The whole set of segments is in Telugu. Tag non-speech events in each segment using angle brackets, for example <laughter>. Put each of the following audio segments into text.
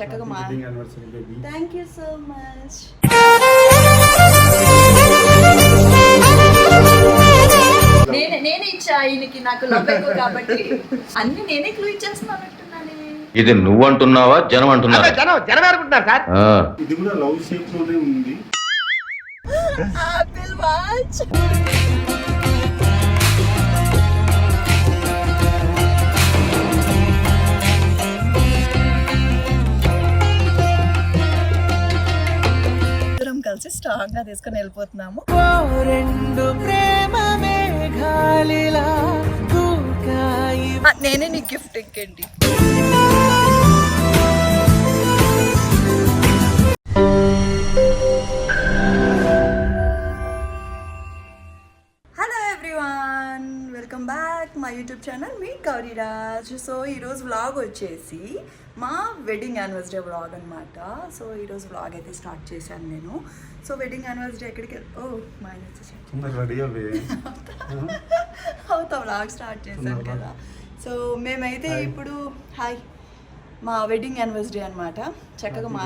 చక్కగా మా wedding anniversary baby thank you so much నేనే నేనే ఇచ్చా ఈయనకి నాకు లవ్ ఎక్కువ కాబట్టి. అన్ని నేనే క్లూ ఇచ్చేస్తున్నాను అంటున్నానే ఇది నువ్వు అంటున్నావా జనం అంటున్నావా జనం జనం అనుకుంటున్నారు సార్. ఆ. ఇది కూడా లవ్ షేప్లోనే ఉంది. కలిసి స్ట్రాంగ్గా తీసుకొని వెళ్ళిపోతున్నాము రెండు ప్రేమ నేనే నీ గిఫ్ట్ ఇంకేంటి యూట్యూబ్ ఛానల్ మీ గౌరీరాజ్ సో ఈరోజు వ్లాగ్ వచ్చేసి మా వెడ్డింగ్ యానివర్సరీ వ్లాగ్ అనమాట సో ఈరోజు వ్లాగ్ అయితే స్టార్ట్ చేశాను నేను. సో వెడ్డింగ్ యానివర్సరీ ఎక్కడికి ఓ మా అవుతా వ్లాగ్ స్టార్ట్ చేశాను? కదా. సో మేమైతే. ఇప్పుడు హాయ్ మా వెడ్డింగ్ యానివర్సరీ అనమాట చక్కగా మా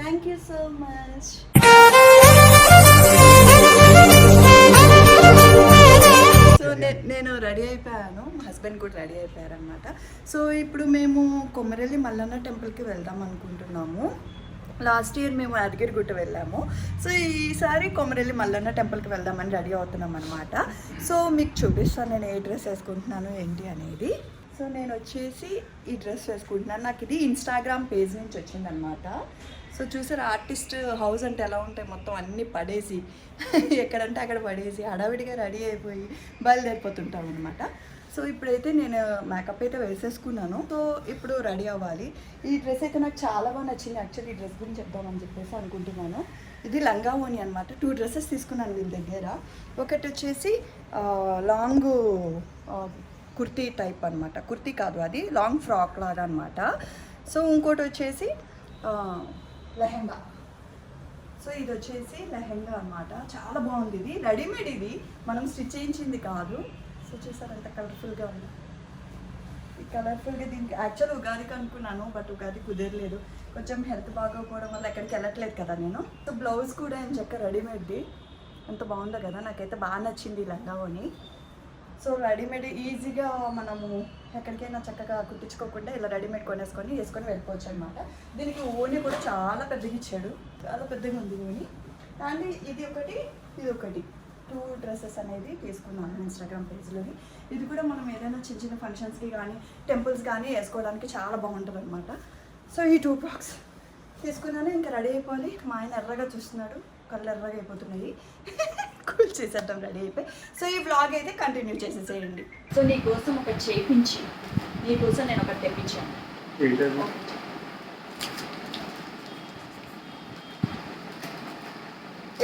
థ్యాంక్ యూ సో మచ్ నేను రెడీ అయిపోయాను. మా హస్బెండ్ కూడా రెడీ అయిపోయారు అనమాట సో ఇప్పుడు మేము కొమరెల్లి మల్లన్న టెంపుల్కి వెళ్దాం అనుకుంటున్నాము. లాస్ట్ ఇయర్ మేము యాదగిరిగుట్ట వెళ్ళాము. సో ఈసారి కొమరెల్లి మల్లన్న టెంపుల్కి వెళ్దామని రెడీ అవుతున్నాం అనమాట సో మీకు చూపిస్తాను నేను ఏ డ్రెస్ వేసుకుంటున్నాను ఏంటి అనేది. సో నేను వచ్చేసి ఈ డ్రెస్ వేసుకుంటున్నాను. నాకు ఇది ఇన్స్టాగ్రామ్ పేజ్ నుంచి వచ్చిందనమాట సో చూసారు ఆర్టిస్ట్ హౌస్ అంటే ఎలా ఉంటాయి? మొత్తం అన్నీ పడేసి ఎక్కడంటే అక్కడ పడేసి హడావిడిగా రెడీ అయిపోయి బయలుదేరిపోతుంటాం అనమాట సో ఇప్పుడైతే నేను మేకప్ అయితే వేసేసుకున్నాను. సో ఇప్పుడు రెడీ అవ్వాలి. ఈ డ్రెస్ అయితే నాకు చాలా బాగా నచ్చింది. యాక్చువల్లీ ఈ డ్రెస్ గురించి చెప్దామని చెప్పేసి అనుకుంటున్నాను. ఇది లంగా ఓని అనమాట టూ డ్రెస్సెస్ తీసుకున్నాను వీళ్ళ దగ్గర. ఒకటి వచ్చేసి లాంగ్ కుర్తీ టైప్ అనమాట కుర్తీ కాదు అది. లాంగ్ ఫ్రాక్ లాగా అనమాట సో ఇంకోటి వచ్చేసి లెహెంగా. సో ఇది వచ్చేసి లెహెంగా అన్నమాట. చాలా బాగుంది ఇది. రెడీమేడ్ ఇది. మనం స్టిచ్ చేయించింది కాదు. సో చూసారు ఎంత కలర్ఫుల్గా ఉంది. ఈ కలర్ఫుల్గా దీనికి యాక్చువల్ ఉగాదికి అనుకున్నాను బట్ ఉగాది కుదరలేదు. కొంచెం హెల్త్ బాగోకపోవడం వల్ల ఎక్కడికి వెళ్ళట్లేదు కదా నేను. సో బ్లౌజ్ కూడా ఏం చెక్క రెడీమేడ్ది ఎంత బాగుందో కదా. నాకైతే బాగా నచ్చింది ఈ అని సో రెడీమేడ్ ఈజీగా మనము ఎక్కడికైనా చక్కగా కుట్టించుకోకుండా ఇలా రెడీమేడ్ కొనేసుకొని వేసుకొని వెళ్ళిపోవచ్చు అనమాట దీనికి ఓని కూడా చాలా పెద్దగా ఇచ్చాడు. చాలా పెద్దగా ఉంది ఓని. అండ్ ఇది ఒకటి ఇది ఒకటి. టూ డ్రెస్సెస్ అనేది తీసుకున్నాను ఇన్స్టాగ్రామ్ పేజ్లోని ఇది కూడా మనం ఏదైనా చిన్న చిన్న ఫంక్షన్స్కి కానీ టెంపుల్స్ కానీ వేసుకోవడానికి చాలా బాగుంటుంది అనమాట సో ఈ టూ బాక్స్ తీసుకున్నాను. ఇంకా రెడీ అయిపోవాలి మా ఆయన ఎర్రగా చూస్తున్నాడు. కళ్ళు ఎర్రగా అయిపోతున్నాయి. <laughs> కూల్ చేసేద్దాం రెడీ అయిపోయి. సో ఈ వ్లాగ్ అయితే కంటిన్యూ చేసేసేయండి. సో నీ కోసం ఒకటి చేయించి నీ కోసం నేను ఒకటి తెప్పించాను. ఏంటది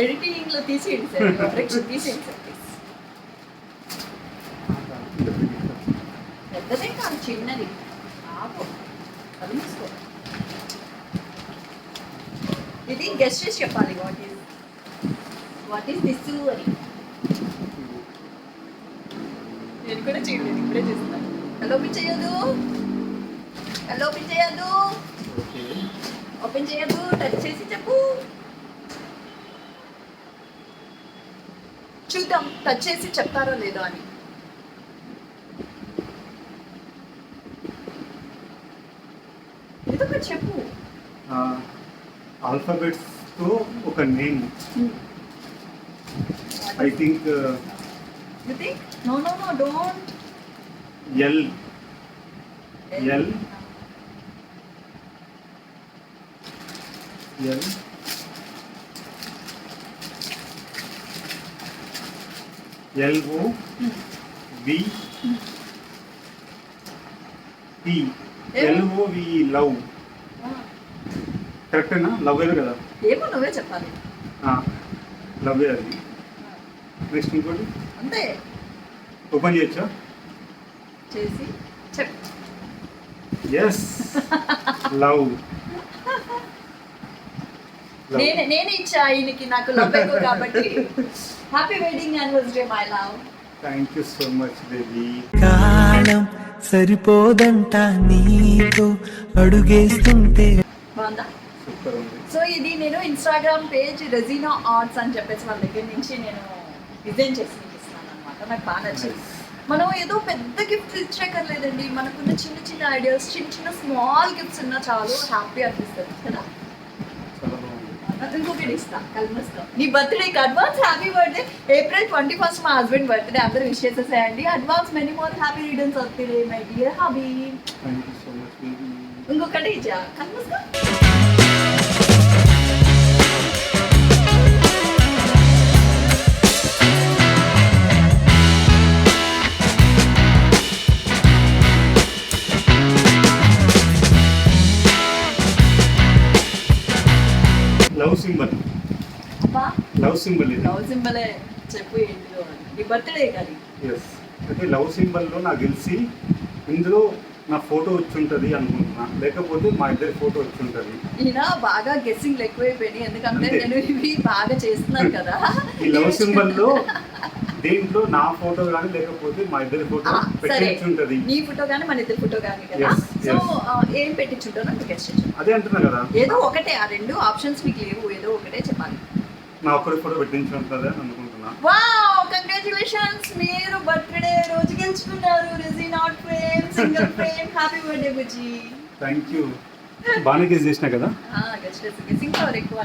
ఎడిటింగ్లో తీసేయండి సార్ <laughs> తీసేయండి సార్ పెద్దదే కాదు చిన్నది. ఆపు. అది తీసుకో. ఇది గెస్ట్ చేసి చెప్పాలి వాట్ వాట్ ఈస్ దిస్ అని నేను కూడా చేయలేదు ఇప్పుడే చేస్తాను హలో ఓపెన్ చేయదు హలో ఓపెన్ చేయదు ఓకే. ఓపెన్ చేయదు టచ్ చేసి చెప్పు. చూద్దాం టచ్ చేసి చెప్తారో లేదో అని. చెప్పు. ఆల్ఫాబెట్స్తో ఒక name I think you think no no no don't L L L L O V P L O V love కరెక్టేనా లవ్ కదా? ఏమో నువ్వే చెప్పాలి. లవ్ అది. నెక్స్ట్ ఇంకోటి? అంతే. ఓపెన్ చేయొచ్చా? చేసి చెప్పు ఎస్ లవ్ నేనే నేనే ఇచ్చా ఈయనకి నాకు లవ్ ఎక్కువ కాబట్టి. Happy wedding anniversary my love thank you so much baby కాలం సరిపోదంట నీతో అడుగేస్తుంటే. బాగుందా? సూపర్ ఉంది. సో ఇది నేను ఇన్స్టాగ్రామ్ పేజ్ రెజీనా ఆర్ట్స్ అని చెప్పేసి వాళ్ళ దగ్గర నుంచి నేను డిజైన్ చేసి మీకు ఇస్తున్నాను అనమాట నాకు బాగా నచ్చింది. మనం ఏదో పెద్ద గిఫ్ట్స్ ఇచ్చేకర్లేదండి మనకున్న చిన్న చిన్న ఐడియాస్ చిన్న చిన్న స్మాల్ గిఫ్ట్స్ ఉన్నా చాలు హ్యాపీ అనిపిస్తుంది కదా? ఇంకొకటి ఇస్తా నీ బర్త్డేకి advance happy birthday April twenty first మా హస్బెండ్ బర్త్డే అందరూ విష్ చేసేసేయండి. Advance many more happy returns birthday my dear hubby ఇంకొకటి ఇచ్చా కల్మస్తో? సింబల్ ఇది. లవ్ సింబలే చెప్పు ఏంటిదో. నీ బర్త్డే కానీ ఎస్ అంటే లవ్ సింబల్లో నాకు తెలిసి ఇందులో నా ఫోటో వచ్చి ఉంటుంది అనుకుంటున్నా. లేకపోతే మా ఇద్దరి ఫోటో వచ్చి ఉంటుంది ఈయన బాగా గెస్సింగ్ ఎక్కువైపోయినాయి. ఎందుకంటే. నేను ఇవి బాగా చేస్తున్నాను కదా. ఈ లవ్ సింబల్లో దీంట్లో నా ఫోటో కానీ లేకపోతే మా ఇద్దరి ఫోటో ఆ, సరే. పెట్టించి ఉంటుంది నీ ఫోటో కానీ మన ఇద్దరు ఫోటో కానీ కదా. సో. ఏం పెట్టించుంటానో గెస్ట్ అదే అంటున్నా కదా. ఏదో ఒకటే. ఆ రెండు ఆప్షన్స్ మీకు లేవు. ఏదో ఒకటే చెప్పాలి. నా ఒక్కడి ఫోటో పెట్టించి ఉంటుంది అని అనుకుంటున్నా. వావ్ కంగ్రాచులేషన్స్ మీరు బర్త్డే రోజు గెలుచుకున్నారు. Resin art frame single frame happy birthday Bujji thank you బాగానే గెస్ చేసిన కదా? పవర్ ఎక్కువ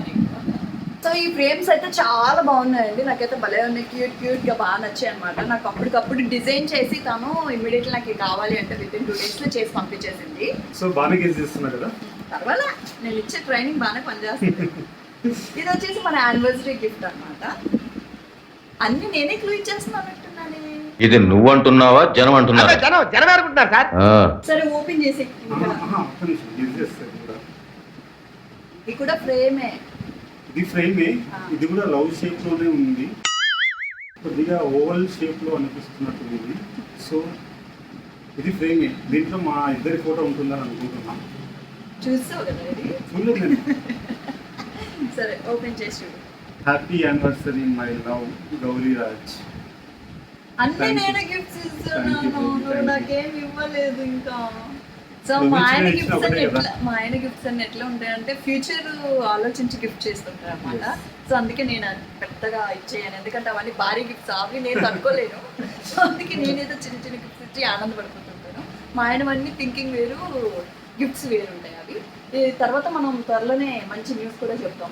సో ఈ ఫ్రేమ్స్ అయితే చాలా బాగున్నాయండి. నాకైతే భలే ఉన్నాయి. క్యూట్ క్యూట్గా బాగా నచ్చాయి అనమాట నాకు అప్పటికప్పుడు డిజైన్ చేసి తను ఇమ్మీడియట్లీ నాకు కావాలి అంటే విత్ ఇన్ టూ డేస్లో చేసి పంపించేసింది. సో బాగానే గెస్ చేస్తున్నా కదా? పర్వాలా. నేను ఇచ్చే ట్రైనింగ్ బాగానే పనిచేస్తుంది. <laughs> <laughs> ఇది వచ్చేసి మన యానివర్సరీ గిఫ్ట్ అన్నమాట. అన్ని నేనే క్లూ ఇచ్చేస్తున్నానంటున్నానే ఇది నువ్వంటున్నావా జనం అంటున్నారా జనం జనం అనుకుంటున్నారు సార్. సరే ఓపెన్ చేసి ఇది కూడా. ఫ్రేమే ఇది ఫ్రేమే ఇది కూడా లవ్ షేప్లోనే ఉంది. కొద్దిగా ఓవల్ షేప్లో అనిపిస్తున్నట్టు ఇది. సో ఇది ఫ్రేమే దీంట్లో మా ఇద్దరి ఫోటో ఉంటుందని అనుకుంటున్నా. చూస్తావు కదా చూడలేదు <laughs> సరే ఓపెన్ చేసి happy anniversary my love Gauri Raj అన్ని. నేనే గిఫ్ట్స్ ఇస్తున్నాను నువ్వు. నాకేం ఇవ్వలేదు ఇంకా సో మా ఆయన గిఫ్ట్స్ ఒకటే ఎట్లా. మా ఆయన గిఫ్ట్స్ అన్ని ఎట్లా ఉంటాయంటే ఫ్యూచర్ ఆలోచించి గిఫ్ట్ చేస్తుంటారు అనమాట Yes. సో అందుకే నేను పెద్దగా ఇచ్చేయను ఎందుకంటే అవన్నీ భారీ గిఫ్ట్స్ అవి నేను అనుకోలేను సో అందుకే నేనేదో చిన్న చిన్న గిఫ్ట్స్ ఇచ్చి ఆనందపడిపోతుంటాను మా ఆయనవన్నీ థింకింగ్ వేరు గిఫ్ట్స్ వేరు ఉంటాయి అవి తర్వాత మనం త్వరలోనే మంచి న్యూస్ కూడా చెప్తాం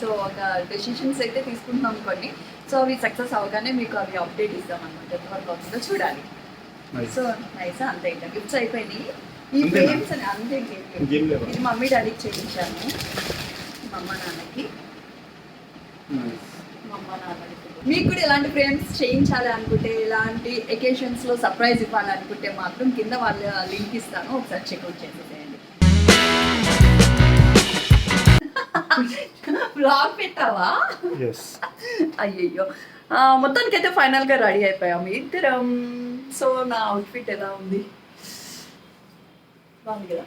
సో ఒక డెసిషన్స్ అయితే తీసుకుంటున్నాం కొన్ని సో అవి సక్సెస్ అవగానే మీకు అవి అప్డేట్ ఇస్తాం అనమాట ఎంతవరకు అవుతుందో చూడాలి. సో నైస్ అంతే ఇంకా. గిఫ్ట్స్ అయిపోయినాయి. ఈ? ఫ్రేమ్స్ అని అంతే? ఇది మమ్మీ డాడీకి చేయించాను మా అమ్మ నాన్నకి. మా అమ్మ నాన్నకి. మీకు కూడా ఇలాంటి ఫ్రేమ్స్ చేయించాలి అనుకుంటే ఇలాంటి ఎకేషన్స్లో సర్ప్రైజ్ ఇవ్వాలి అనుకుంటే మాత్రం కింద వాళ్ళ లింక్ ఇస్తాను. ఒకసారి చెక్అవుట్ చేసేసేయండి. బ్లాగ్ పెట్టావా? అయ్యయ్యో. ఆ, మొత్తానికైతే ఫైనల్గా రెడీ అయిపోయాము ఇద్దరం. సో నా అవుట్ఫిట్ ఎలా ఉంది? బాగుంది కదా?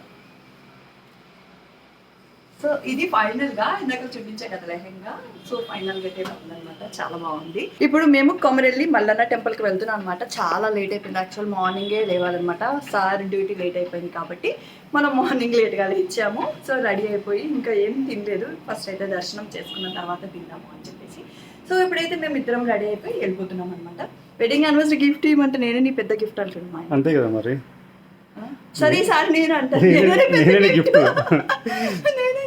సో ఇది ఫైనల్గా ఇందాక చూపించే కదా లెహంగా. సో ఫైనల్గా అయితే ఉందన్నమాట. చాలా బాగుంది. ఇప్పుడు మేము కొమరెల్లి మల్లన్న టెంపుల్కి వెళ్తున్నాం అనమాట చాలా లేట్ అయిపోయింది. యాక్చువల్ మార్నింగే లేవాలన్నమాట. సార్ డ్యూటీ లేట్ అయిపోయింది కాబట్టి మనం మార్నింగ్ లేట్గా ఇచ్చాము సో రెడీ అయిపోయి ఇంకా ఏం తినలేదు. ఫస్ట్ అయితే దర్శనం చేసుకున్న తర్వాత తిందాము అని చెప్పేసి. సో ఇప్పుడైతే మేము ఇద్దరం రెడీ అయిపోయి వెళ్ళిపోతున్నాం అనమాట వెడ్డింగ్ యానివర్సరీ గిఫ్ట్ ఇవ్వమంటే నేనే నీ పెద్ద గిఫ్ట్ అంటున్నాను అంతే కదా మరి? సరే సార్ నేను అంటాను. గిఫ్ట్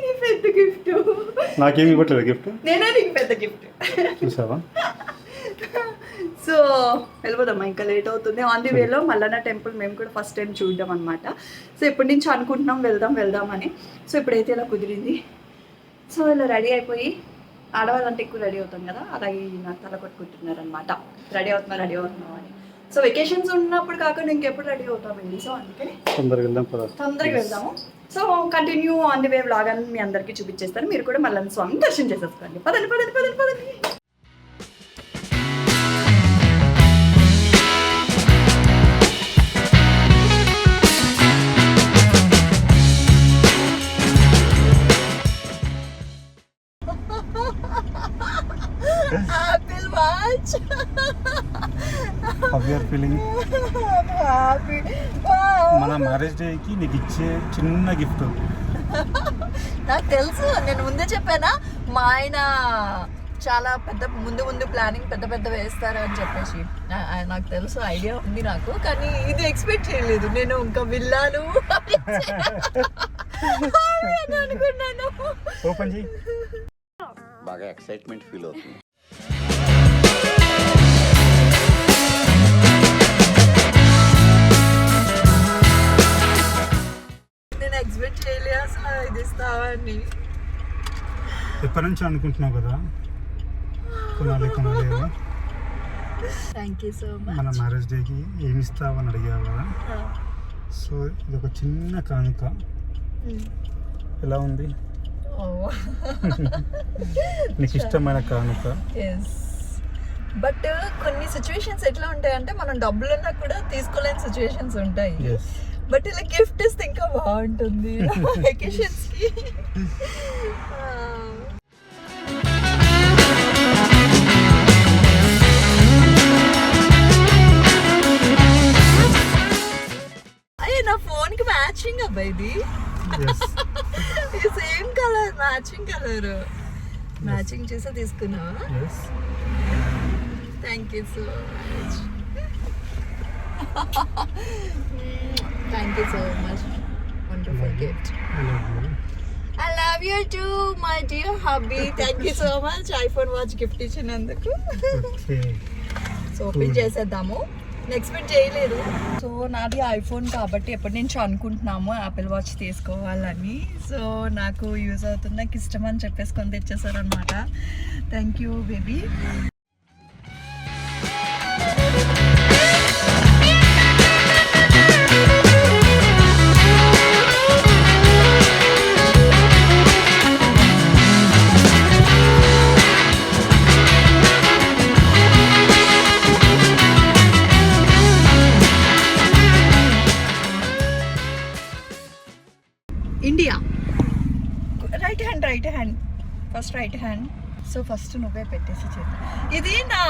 నీ పెద్ద గిఫ్ట్ నాకేమి ఇవ్వట్లేదు గిఫ్ట్ నేనే నీకు పెద్ద గిఫ్ట్ చూసావా? సో వెళ్ళిపోదామా? ఇంకా లేట్ అవుతుంది. ఆన్ ది వేలో మల్లన్న టెంపుల్ మేము కూడా ఫస్ట్ టైం చూడడం అనమాట సో ఎప్పటి నుంచి అనుకుంటున్నాం వెళ్దాం వెళ్దాం అని సో ఇప్పుడైతే ఇలా కుదిరింది. సో ఇలా రెడీ అయిపోయి ఆడవాళ్ళంటే ఎక్కువ రెడీ అవుతాం కదా? అలాగే నాకు తల కొట్టుకుంటున్నారు అనమాట రెడీ అవుతున్నా రెడీ అవుతున్నాం అని. సో వెకేషన్స్ ఉన్నప్పుడు కాకుండా ఇంకెప్పుడు రెడీ అవుతామండి. సో అందుకని తొందరగా వెళ్దాం పద తొందరగా వెళ్దాము. So continue on the way vlog అని మీ అందరికీ చూపించేస్తాను. మీరు కూడా మల్లన్న స్వామి దర్శనం చేసేసుకోండి. పదండి పదండి పదండి పదండి. ఫీలింగ్ మన మ్యారేజ్ డేకి నీకు ఇచ్చే చిన్న గిఫ్ట్ నాకు తెలుసు నేను ముందే చెప్పానా? మా ఆయన చాలా పెద్ద ముందు ముందు ప్లానింగ్ పెద్ద పెద్ద వేస్తారు అని చెప్పేసి. నాకు తెలుసు ఐడియా ఉంది నాకు కానీ ఇది ఎక్స్పెక్ట్ చేయలేదు. నేను ఇంకా విల్లాను అని అనుకున్నాను <laughs> ఓపెన్ చేయి. బాగా ఎక్సైట్మెంట్ ఫీల్ అవుతుంది. ఎక్స్పెక్ట్ చేయలే అసలు ఇది ఇస్తావని ఎప్పటి నుంచి అనుకుంటున్నావు కదా? కొనాలి కొనాలి అని. థ్యాంక్ యూ సో మన మచ్ మ్యారేజ్ డేకి ఏమి ఇస్తావని అడిగావు కదా? సో ఇది ఒక చిన్న కానుక. ఎలా ఉంది? <laughs> నీకు ఇష్టమైన కానుక. బట్ కొన్ని సిచ్యువేషన్స్ ఎట్లా ఉంటాయంటే మనం డబ్బులు ఉన్నా కూడా తీసుకోలేని సిచ్యువేషన్స్ ఉంటాయి. బట్ ఇలా గిఫ్ట్ ఇస్తే ఇంకా బాగుంటుంది. <laughs> వెకేషన్స్కి. అయ్యే నా ఫోన్కి మ్యాచింగ్ అబ్బా <laughs> ఇది. Same colour matching colour. Matching చేసే తీసుకున్నావా? Yes thank you so much thank you so much wonderful gift I love you to my dear hubby thank you so much iPhone watch gift ఇచ్చినందుకు. సో ఓపెన్ <laughs> చేసేద్దాము. ఎక్స్పెక్ట్ చేయలేదు. సో నాది ఐఫోన్ కాబట్టి ఎప్పటి నుంచో అనుకుంటున్నాము యాపిల్ వాచ్ తీసుకోవాలని. సో నాకు యూజ్ అవుతుంది నాకు ఇష్టం అని చెప్పేసుకొని తెచ్చేసారనమాట థ్యాంక్ యూ బేబీ ఫస్ట్ నువ్వే పెట్టేసి చేద్దాం ఇది నా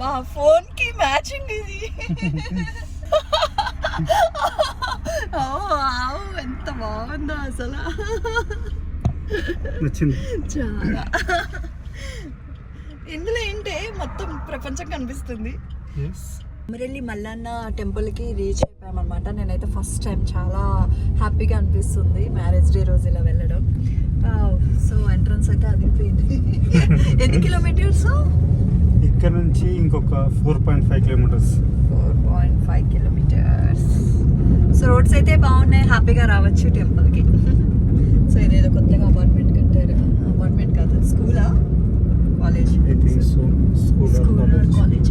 మా ఫోన్కి మ్యాచింగ్ ఇది. ఎంత బాగుందో అసలు. నచ్చింది. చాలా. ఇందులో ఏంటే మొత్తం ప్రపంచం కనిపిస్తుంది. ఎస్ కొమరెల్లి మల్లన్న టెంపుల్కి రీచ్ అయిపోయామన్నమాట. నేనైతే ఫస్ట్ టైం చాలా హ్యాపీగా అనిపిస్తుంది మ్యారేజ్ డే రోజు ఇలా వెళ్ళడం. సో ఎంట్రన్స్ అయితే అదిరిపోయింది. <laughs> ఎన్ని కిలోమీటర్స్ ఇక్కడ నుంచి ఇంకొక four point five kilometres four point five kilometres so roads అయితే బాగున్నాయి. హ్యాపీగా రావచ్చు టెంపుల్కి సో ఇదేదో కొత్తగా అపార్ట్మెంట్ కట్టారు. అపార్ట్మెంట్ కాదు స్కూలా కాలేజ్ స్కూల్ కాలేజ్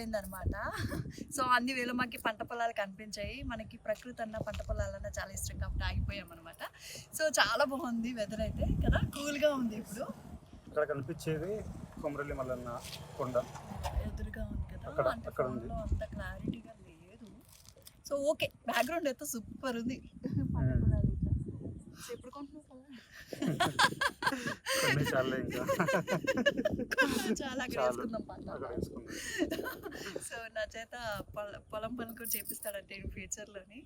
అయిపోయింది అనమాట సో అన్ని వేళ మాకు పంట పొలాలు కనిపించాయి. మనకి ప్రకృతి అన్న పంట పొలాలన్న చాలా ఇష్టం కాబట్టి ఆగిపోయాం అనమాట సో చాలా బాగుంది వెదర్ అయితే కదా? కూల్గా ఉంది ఇప్పుడు. ఇక్కడ కనిపించేది కొమరల్లి మల్లన్న కొండ. ఎదురుగా ఉంది కదా? అక్కడ- అంటే. ఫోన్లో అంత క్లారిటీగా లేదు. సో ఓకే బ్యాక్గ్రౌండ్ అయితే సూపర్ ఉంది. పంట పొలాలు ఎప్పుడు కొంటున్నావు కొన్ని చాలే ఇంకా. అక్కడ వేసుకుందాం సో నా చేత పొల- పొలం పనులు కూడా చేపిస్తాడంటే ఫ్యూచర్లోని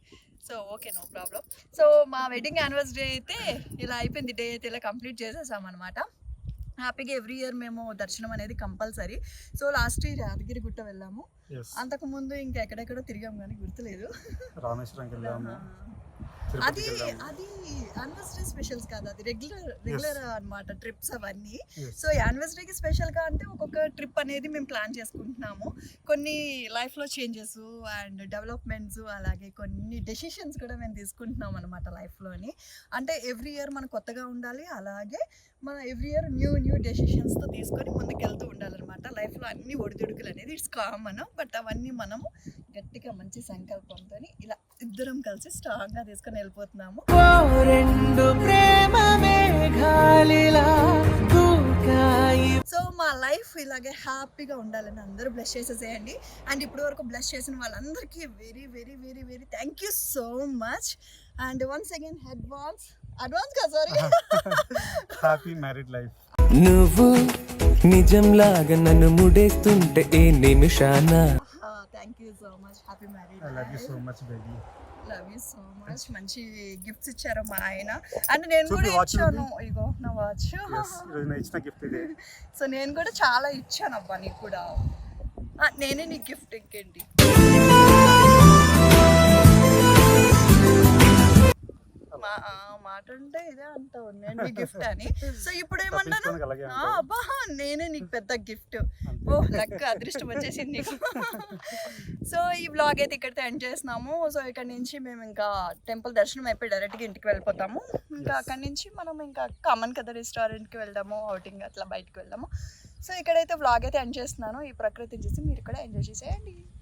so okay no problem so మా వెడ్డింగ్ యానివర్సరీ అయితే ఇలా అయిపోయింది. డే అయితే ఇలా కంప్లీట్ చేసేసాం అనమాట హ్యాపీగా ఎవ్రీ ఇయర్ మేము దర్శనం అనేది compulsory so last year Yadagiri Gutta వెళ్ళాము. అంతకు ముందు ఇంకా ఎక్కడెక్కడో తిరిగాం కానీ గుర్తులేదు. రామేశ్వరంకి వెళ్ళాము అది అది యానివర్సరీ స్పెషల్స్ కాదు అది రెగ్యులర్ రెగ్యులర్ అన్నమాట ట్రిప్స్ అవన్నీ. సో యానివర్సరీకి స్పెషల్గా అంటే ఒక్కొక్క ట్రిప్ అనేది మేము ప్లాన్ చేసుకుంటున్నాము. కొన్ని లైఫ్లో చేంజెస్ అండ్ డెవలప్మెంట్స్ అలాగే కొన్ని డెసిషన్స్ కూడా మేము తీసుకుంటున్నాం అనమాట లైఫ్లోని అంటే ఎవ్రీ ఇయర్ మనం కొత్తగా ఉండాలి అలాగే మన ఎవ్రీ ఇయర్ న్యూ న్యూ డెసిషన్స్తో తీసుకొని ముందుకు వెళ్తూ ఉండాలన్నమాట లైఫ్లో అన్ని ఒడిదుడుకులు అనేది ఇట్స్ కామన్ బట్ అవన్నీ మనము గట్టిగా మంచి సంకల్పంతో ఇలా ఇద్దరం కలిసి స్ట్రాంగ్గా తీసుకొని వెళ్ళిపోతున్నాము. ఓ రెండు ప్రేమ సో మా లైఫ్ ఇలాగే హ్యాపీగా ఉండాలని అందరూ బ్లెస్ చేసేసేయండి. అండ్ ఇప్పటి వరకు బ్లెస్ చేసిన వాళ్ళందరికీ very very very very thank you so much and once again advance advance కదా సారీ హ్యాపీ మ్యారీడ్ లైఫ్ నువ్వు నిజంలాగా నన్ను ముడేస్తుంటే ఏ నిమిషాన? Thank you so much happy I love you marriage so much baby love you so much మంచి గిఫ్ట్స్ ఇచ్చారు మా ఆయన. అండ్ నేను కూడా ఇచ్చాను. ఇగో నా వాచ్ ఇచ్చిన గిఫ్ట్ ఇదే. <laughs> సో నేను కూడా చాలా ఇచ్చాను అబ్బా నీకు కూడా. నేనే నీకు గిఫ్ట్ ఇంకేంటి మాట అంటే ఇదే అంటావు నేను గిఫ్ట్ అని. సో <laughs> ఇప్పుడు ఏమన్నాను. అబ్బా నేనే నీకు పెద్ద గిఫ్ట్. ఓ లెక్క అదృష్టం వచ్చేసింది నీకు. <laughs> సో ఈ బ్లాగ్ అయితే ఇక్కడితో ఎండ్ చేస్తున్నాము. సో ఇక్కడ నుంచి మేము ఇంకా టెంపుల్ దర్శనం అయిపోయి డైరెక్ట్గా ఇంటికి వెళ్ళిపోతాము. ఇంకా అక్కడి నుంచి మనం ఇంకా కామన్ కదా రెస్టారెంట్కి వెళ్దాము అవుటింగ్ అట్లా బయటకు వెళ్దాము. సో ఇక్కడైతే వ్లాగ్ అయితే ఎండ్ చేస్తున్నాను. ఈ ప్రకృతిని చూసి మీరు కూడా ఎంజాయ్ చేసేయండి.